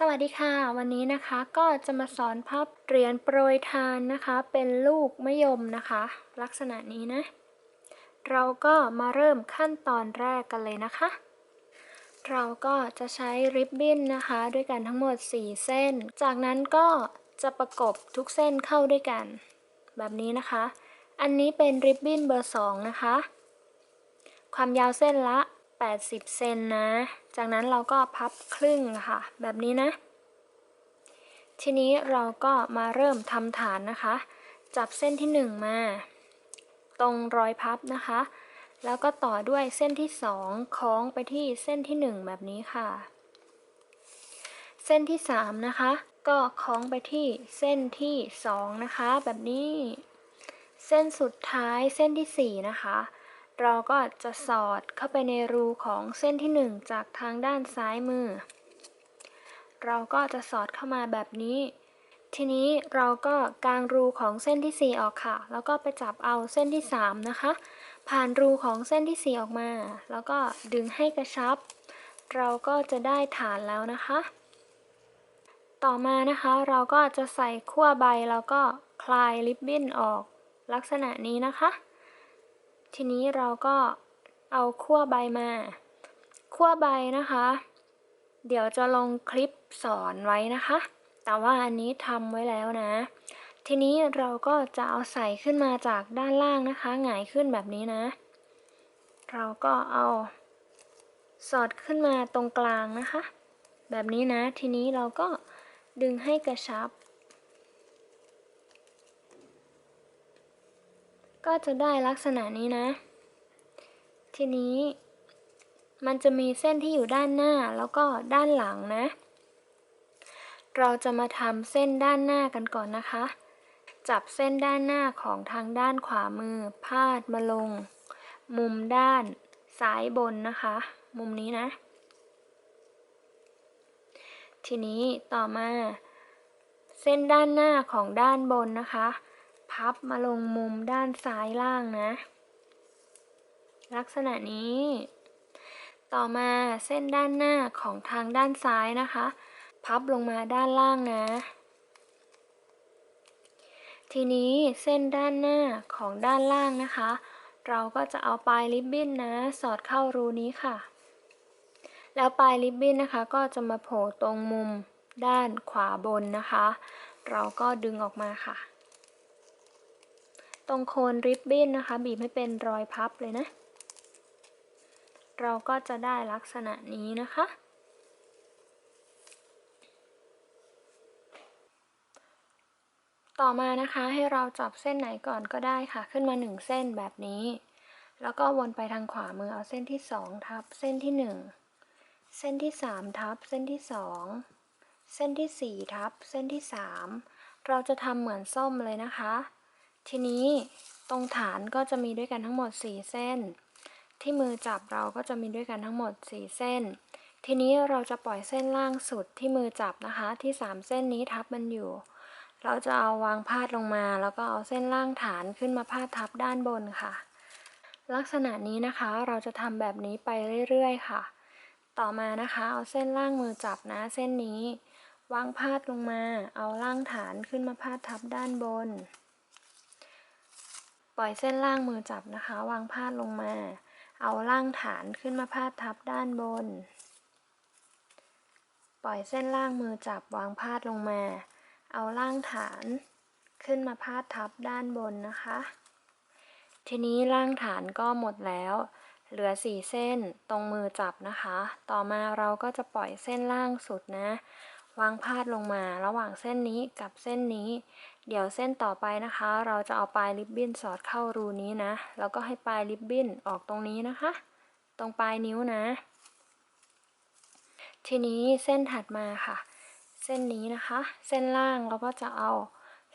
สวัสดีค่ะ วันนี้นะคะก็จะมาสอนพับเหรียญโปรยทานนะคะ เป็นลูกมะยมนะคะ ลักษณะนี้นะ เราก็มาเริ่มขั้นตอนแรกกันเลยนะคะ เราก็จะใช้ริบบิ้นนะคะ ด้วยกันทั้งหมด 4 เส้น จากนั้นก็จะประกบทุกเส้นเข้าด้วยกัน แบบนี้นะคะ อันนี้เป็นริบบิ้นเบอร์ 2 นะคะ ความยาวเส้นละ 80 เซนนะ จากนั้นเราก็พับครึ่งค่ะ แบบนี้นะ ทีนี้เราก็มาเริ่มทำฐานนะคะ จับเส้นที่ 1 มา ตรงรอยพับนะคะ แล้วก็ต่อด้วยเส้นที่ 2 คล้องไปที่เส้นที่ 1 แบบนี้ค่ะ เส้นที่ 3 นะคะ ก็คล้องไปที่เส้นที่ 2 นะคะ แบบนี้ เส้นสุดท้ายเส้นที่ 4 นะคะ เราก็จะสอดเข้าไปในรูของเส้นที่ 1 จากทางด้านซ้ายมือ เราก็จะสอดเข้ามาแบบนี้ ทีนี้เราก็กางรูของเส้นที่ 4 ออกค่ะ แล้วก็ไปจับเอาเส้นที่ 3 นะคะ ผ่านรูของเส้นที่ 4 ออกมา แล้วก็ดึงให้กระชับ เราก็จะได้ฐานแล้วนะคะ ต่อมานะคะเราก็จะใส่ขั้วใบแล้วก็คลายริบบิ้นออกลักษณะนี้นะคะ ทีนี้เราก็เอาขั้วใบมาขั้วใบนะคะ เดี๋ยวจะลงคลิปสอนไว้นะคะ แต่ว่าอันนี้ทำไว้แล้วนะ ทีนี้เราก็จะเอาใส่ขึ้นมาจากด้านล่างนะคะหงายขึ้นแบบนี้นะ เราก็เอาสอดขึ้นมาตรงกลางนะคะ แบบนี้นะ ทีนี้เราก็ดึงให้กระชับ ก็จะได้ลักษณะนี้นะ ทีนี้ มันจะมีเส้นที่อยู่ด้านหน้าแล้วก็ด้านหลังนะ เราจะมาทำเส้นด้านหน้ากันก่อนนะคะ จับเส้นด้านหน้าของทางด้านขวามือ พาดมาลง มุมด้านซ้ายบนนะคะ มุมนี้นะ ทีนี้ต่อมา เส้นด้านหน้าของด้านบนนะคะ พับมาลงมุมด้านซ้ายล่างนะ ลักษณะนี้ ต่อมาเส้นด้านหน้าของทางด้านซ้ายนะคะ พับลงมาด้านล่างนะ ทีนี้เส้นด้านหน้าของด้านล่างนะคะ เราก็จะเอาปลายริบบิ้นนะ สอดเข้ารูนี้ค่ะ แล้วปลายริบบิ้นนะคะก็จะมาโผล่ตรงมุมด้านขวาบนนะคะ เราก็ดึงออกมาค่ะ ตรงโคนริบบิ้นนะคะ บีบให้เป็นรอยพับเลยนะ เราก็จะได้ลักษณะนี้นะคะ ต่อมานะคะให้เราจับเส้นไหนก่อนก็ได้ค่ะ ขึ้นมา 1 เส้นแบบนี้ แล้วก็วนไปทางขวามือเอาเส้นที่ 2 ทับเส้นที่ 1 เส้นที่ 3 ทับเส้นที่ 2 เส้นที่ 4 ทับเส้นที่ 3 เราจะทำเหมือนส้มเลยนะคะ ทีนี้ตรงฐานก็จะมีด้วยกันทั้งหมด 4 เส้น ที่มือจับเราก็จะมีด้วยกันทั้งหมด 4 เส้น ทีนี้เราจะปล่อยเส้นล่างสุดที่มือจับนะคะ ที่ 3 เส้นนี้ทับมันอยู่ เราจะเอาวางพาดลงมา แล้วก็เอาเส้นล่างฐานขึ้นมาพาดทับด้านบนค่ะ ลักษณะนี้นะคะเราจะทำแบบนี้ไปเรื่อยๆ ค่ะ ต่อมานะคะเอาเส้นล่างมือจับนะเส้นนี้ วางพาดลงมา เอาล่างฐานขึ้นมาพาดทับด้านบน ปล่อยเส้นล่างมือจับนะคะ วางพาดลงมา เอาล่างฐานขึ้นมาพาดทับด้านบน ปล่อยเส้นล่างมือจับวางพาดลงมา เอาล่างฐานขึ้นมาพาดทับด้านบนนะคะ ทีนี้ล่างฐานก็หมดแล้ว เหลือสี่เส้นตรงมือจับนะคะ ต่อมาเราก็จะปล่อยเส้นล่างสุดนะ วางพาดลงมาระหว่างเส้นนี้กับเส้นนี้ เดี๋ยวเส้นต่อไปนะคะ เราจะเอาปลายริบบิ้นสอดเข้ารูนี้นะ แล้วก็ให้ปลายริบบิ้นออกตรงนี้นะคะ ตรงปลายนิ้วนะ ทีนี้เส้นถัดมาค่ะ เส้นนี้นะคะ เส้นล่างเราก็จะเอา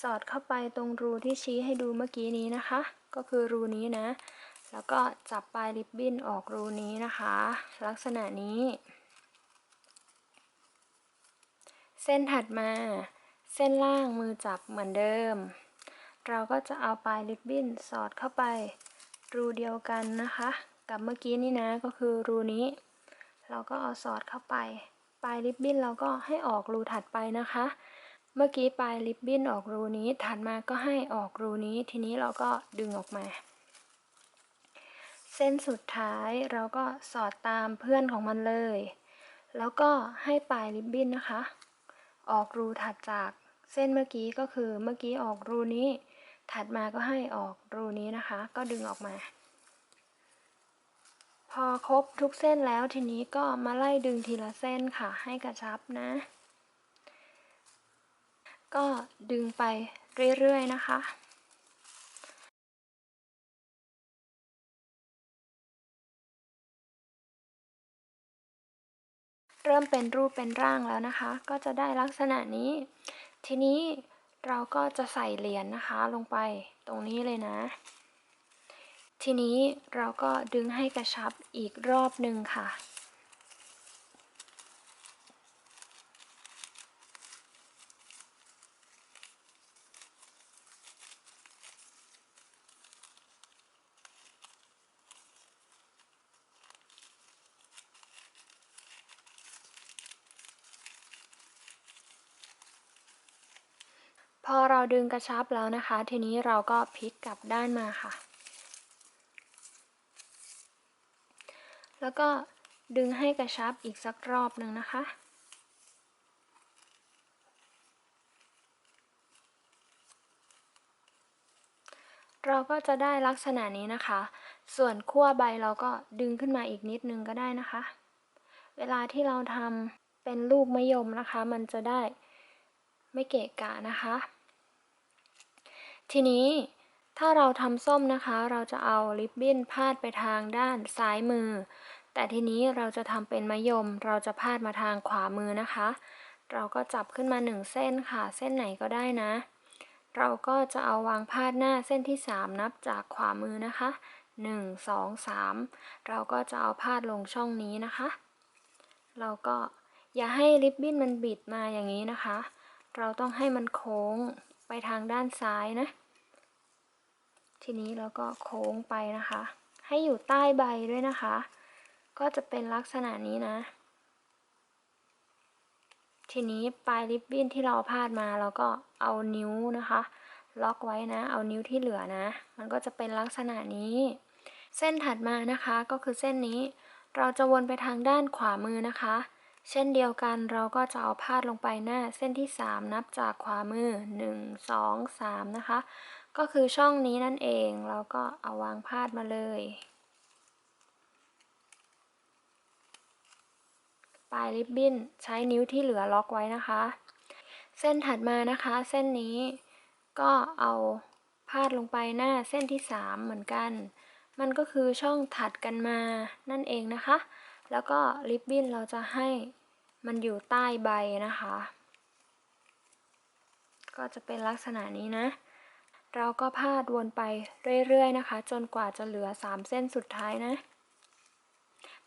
สอดเข้าไปตรงรูที่ชี้ให้ดูเมื่อกี้นี้นะคะ ก็คือรูนี้นะ แล้วก็จับปลายริบบิ้นออกรูนี้นะคะ ลักษณะนี้ เส้นถัดมา เส้นล่างมือจับเหมือนเดิม เราก็จะเอาปลายริบบิ้นสอดเข้าไปรูเดียวกันนะคะ กับเมื่อกี้นี่นะก็คือรูนี้ เราก็เอาสอดเข้าไป ปลายริบบิ้นเราก็ให้ออกรูถัดไปนะคะ เมื่อกี้ปลายริบบิ้นออกรูนี้ถัดมาก็ให้ออกรูนี้ ทีนี้เราก็ดึงออกมา เส้นสุดท้ายเราก็สอดตามเพื่อนของมันเลย แล้วก็ให้ปลายริบบิ้นนะคะ ออกรูถัดจาก เส้นเมื่อกี้ก็คือเมื่อกี้ออกรูนี้ ถัดมาก็ให้ออกรูนี้นะคะ ก็ดึงออกมา พอครบทุกเส้นแล้วทีนี้ก็มาไล่ดึงทีละเส้นค่ะ ให้กระชับนะ ก็ดึงไปเรื่อยๆนะคะเริ่มเป็นรูปเป็นร่างแล้วนะคะ ก็จะได้ลักษณะนี้ ทีนี้เราก็จะใส่เหรียญนนะคะลงไปตรงนี้เลยนะ ทีนี้เราก็ดึงให้กระชับอีกรอบหนึ่งค่ะ พอเราดึงกระชับแล้วนะคะ ทีนี้เราก็พลิกกลับด้านมาค่ะ แล้วก็ดึงให้กระชับอีกสักรอบหนึ่งนะคะ เราก็จะได้ลักษณะนี้นะคะ ส่วนขั้วใบเราก็ดึงขึ้นมาอีกนิดนึงก็ได้นะคะ เวลาที่เราทำเป็นลูกมะยมนะคะ มันจะได้ไม่เกะกะนะคะ ทีนี้ถ้าเราทำส้มนะคะ เราจะเอาริบบิ้นพาดไปทางด้านซ้ายมือ แต่ทีนี้เราจะทำเป็นมะยม เราจะพาดมาทางขวามือนะคะ เราก็จับขึ้นมาหนึ่งเส้นค่ะ เส้นไหนก็ได้นะ เราก็จะเอาวางพาดหน้าเส้นที่ 3 นับจากขวามือนะคะ 1 2 3 เราก็จะเอาพาดลงช่องนี้นะคะ เราก็อย่าให้ริบบิ้นมันบิดมาอย่างนี้นะคะ เราต้องให้มันโค้ง ไปทางด้านซ้ายนะ ทีนี้เราก็โค้งไปนะคะ ให้อยู่ใต้ใบด้วยนะคะ ก็จะเป็นลักษณะนี้นะ ทีนี้ปลายริบบิ้นที่เราพาดมาเราก็เอานิ้วนะคะ ล็อกไว้นะ เอานิ้วที่เหลือนะ มันก็จะเป็นลักษณะนี้ เส้นถัดมานะคะก็คือเส้นนี้ เราจะวนไปทางด้านขวามือนะคะ เช่นเดียวกันเราก็จะเอาพาดลงไปหน้าเส้นที่ 3 นับจากขวามือ 1 2 3 นะคะ ก็คือช่องนี้นั่นเองเราก็เอาวางพาดมาเลย ปลายริบบิ้นใช้นิ้วที่เหลือล็อกไว้นะคะ เส้นถัดมานะคะ เส้นนี้ก็เอาพาดลงไปหน้าเส้นที่ 3 เหมือนกัน มันก็คือช่องถัดกันมานั่นเองนะคะ แล้วก็ริบบิ้นเราจะให้มันอยู่ใต้ใบนะคะ ก็จะเป็นลักษณะนี้นะ เราก็พาดวนไปเรื่อยๆนะคะ จนกว่าจะเหลือ 3 เส้นสุดท้ายนะ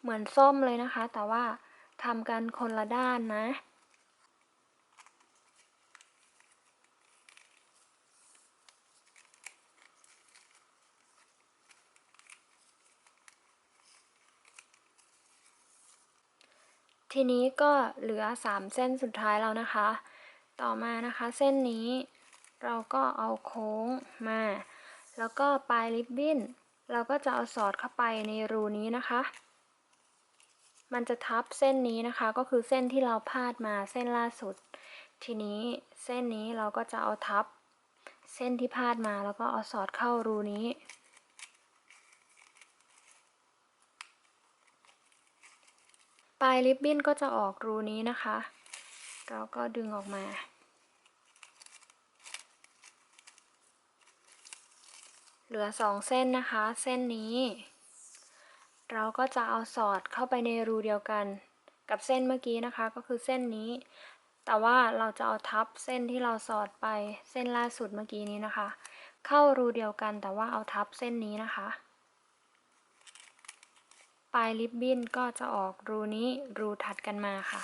เหมือนส้มเลยนะคะ แต่ว่าทำกันคนละด้านนะ ทีนี้ก็เหลือ 3 เส้นสุดท้ายแล้วนะคะ ต่อมานะคะเส้นนี้เราก็เอาโค้งมา แล้วก็ปลายริบบิ้น เราก็จะเอาสอดเข้าไปในรูนี้นะคะ มันจะทับเส้นนี้นะคะ ก็คือเส้นที่เราพาดมาเส้นล่าสุด ทีนี้เส้นนี้เราก็จะเอาทับ เส้นที่พาดมาแล้วก็เอาสอดเข้ารูนี้ ปลายริบบิ้นก็จะออกรูนี้นะคะเราก็ดึงออกมา เหลือสองเส้นนะคะ เส้นนี้ เราก็จะเอาสอดเข้าไปในรูเดียวกันกับเส้นเมื่อกี้นะคะ ก็คือเส้นนี้ แต่ว่าเราจะเอาทับเส้นที่เราสอดไปเส้นล่าสุดเมื่อกี้นี้นะคะ เข้ารูเดียวกันแต่ว่าเอาทับเส้นนี้นะคะ ปลายริบบิ้นก็จะออกรูนี้รูถัดกันมาค่ะ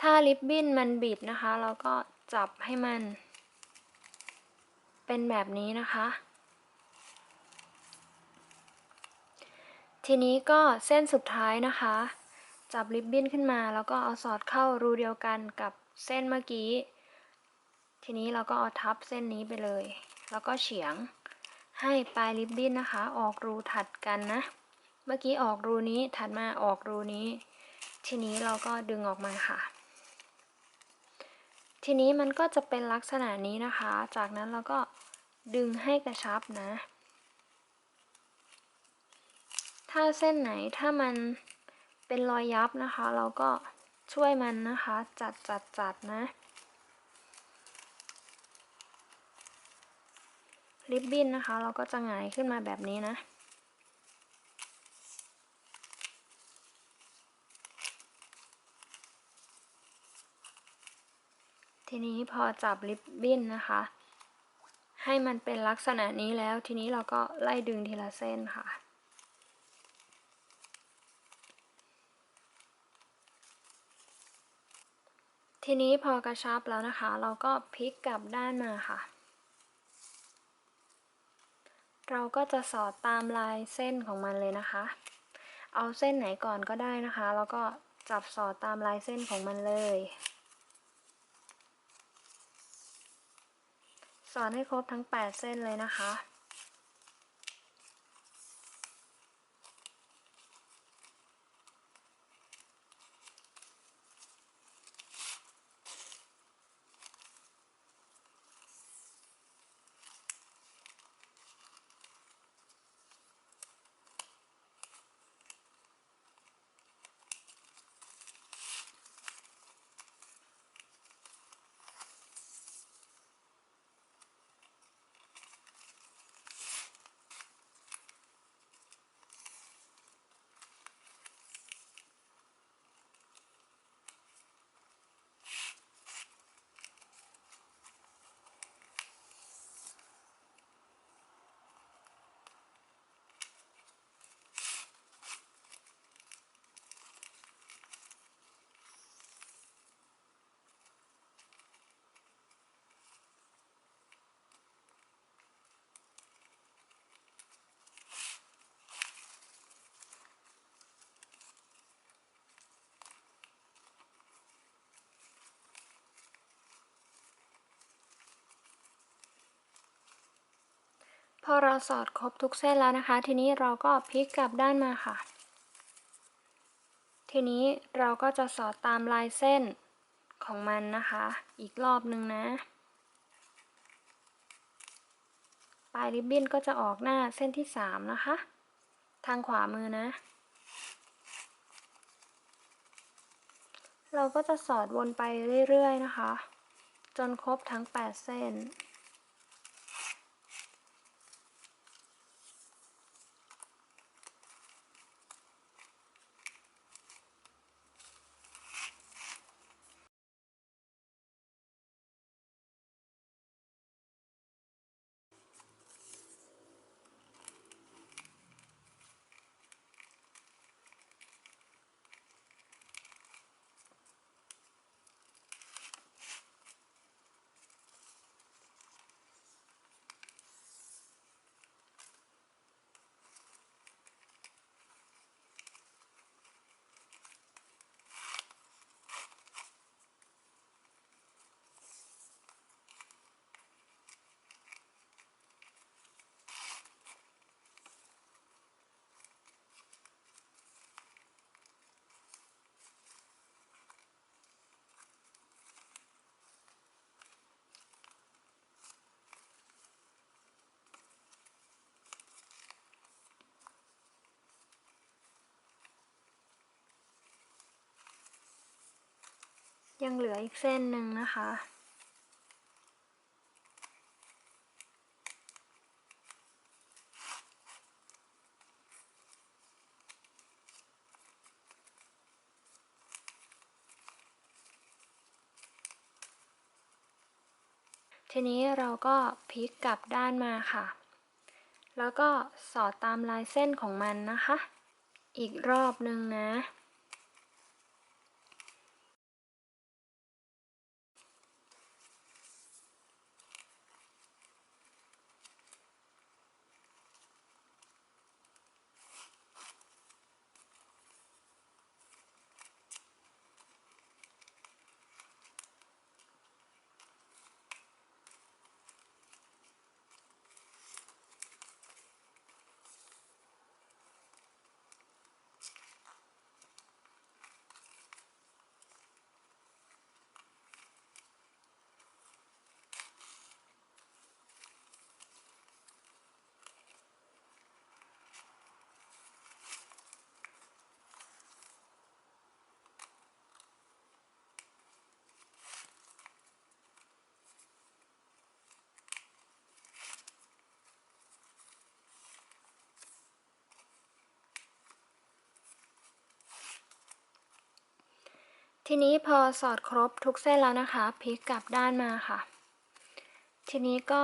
ถ้าริบบิ้นมันบิดนะคะ เราก็จับให้มัน เป็นแบบนี้นะคะ ทีนี้ก็เส้นสุดท้ายนะคะ จับริบบิ้นขึ้นมา แล้วก็เอาสอดเข้ารูเดียวกันกับเส้นเมื่อกี้ ทีนี้เราก็เอาทับเส้นนี้ไปเลย แล้วก็เฉียง ให้ปลายริบบิ้นนะคะ ออกรูถัดกันนะ เมื่อกี้ออกรูนี้ถัดมาออกรูนี้ ทีนี้เราก็ดึงออกมาค่ะ ทีนี้มันก็จะเป็นลักษณะนี้นะคะ จากนั้นเราก็ดึงให้กระชับนะ ถ้าเส้นไหนถ้ามันเป็นรอยยับนะคะ เราก็ช่วยมันนะคะ จัดจัดจัดนะ ริบบิ้นนะคะ เราก็จะหงายขึ้นมาแบบนี้นะ ทีนี้พอจับริบบิ้นนะคะ ให้มันเป็นลักษณะนี้แล้ว ทีนี้เราก็ไล่ดึงทีละเส้นค่ะทีนี้พอกระชับแล้วนะคะ เราก็พลิกกลับด้านมาค่ะ เราก็จะสอดตามลายเส้นของมันเลยนะคะ เอาเส้นไหนก่อนก็ได้นะคะ แล้วก็จับสอดตามลายเส้นของมันเลย สอดให้ครบทั้ง 8 เส้นเลยนะคะ อเราสอดครบทุกเส้นแล้วนะคะ ทีนี้เราก็พลิกกลับด้านมาค่ะ ทีนี้เราก็จะสอดตามลายเส้นของมันนะคะ อีกรอบหนึ่งนะ ปลายริบบิ้นก็จะออกหน้าเส้นที่ 3 นะคะ ทางขวามือนะ เราก็จะสอดวนไปเรื่อยๆนะคะ จนครบทั้ง 8 เส้น ยังเหลืออีกเส้นหนึ่งนะคะ ทีนี้เราก็พลิกกลับด้านมาค่ะ แล้วก็สอดตามลายเส้นของมันนะคะ อีกรอบหนึ่งนะ ทีนี้พอสอดครบทุกเส้นแล้วนะคะพลิกกลับด้านมาค่ะ ทีนี้ก็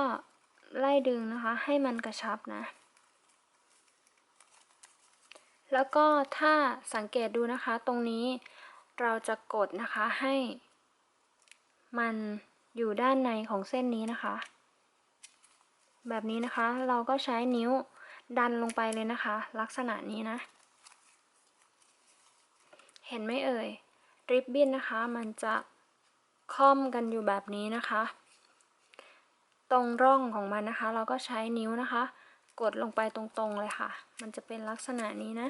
ไล่ดึงนะคะให้มันกระชับนะ แล้วก็ถ้าสังเกตดูนะคะตรงนี้เราจะกดนะคะให้ มันอยู่ด้านในของเส้นนี้นะคะ แบบนี้นะคะเราก็ใช้นิ้วดันลงไปเลยนะคะ ลักษณะนี้นะ เห็นไหมเอ่ย ริบบิ้นนะคะ มันจะค่อมกันอยู่แบบนี้นะคะ ตรงร่องของมันนะคะ เราก็ใช้นิ้วนะคะ กดลงไปตรงๆเลยค่ะ มันจะเป็นลักษณะนี้นะ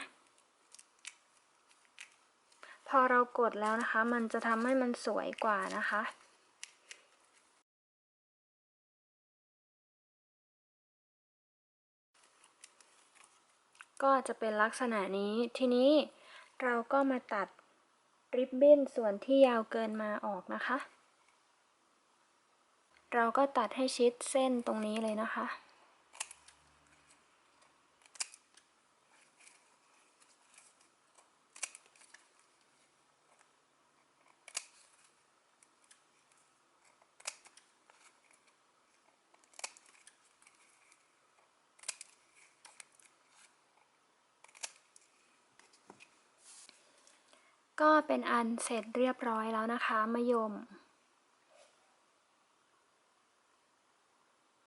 พอเรากดแล้วนะคะ มันจะทำให้มันสวยกว่านะคะก็จะเป็นลักษณะนี้ ทีนี้เราก็มาตัด ริบบิ้นส่วนที่ยาวเกินมาออกนะคะ เราก็ตัดให้ชิดเส้นตรงนี้เลยนะคะ เป็นอันเสร็จเรียบร้อยแล้วนะคะมะยม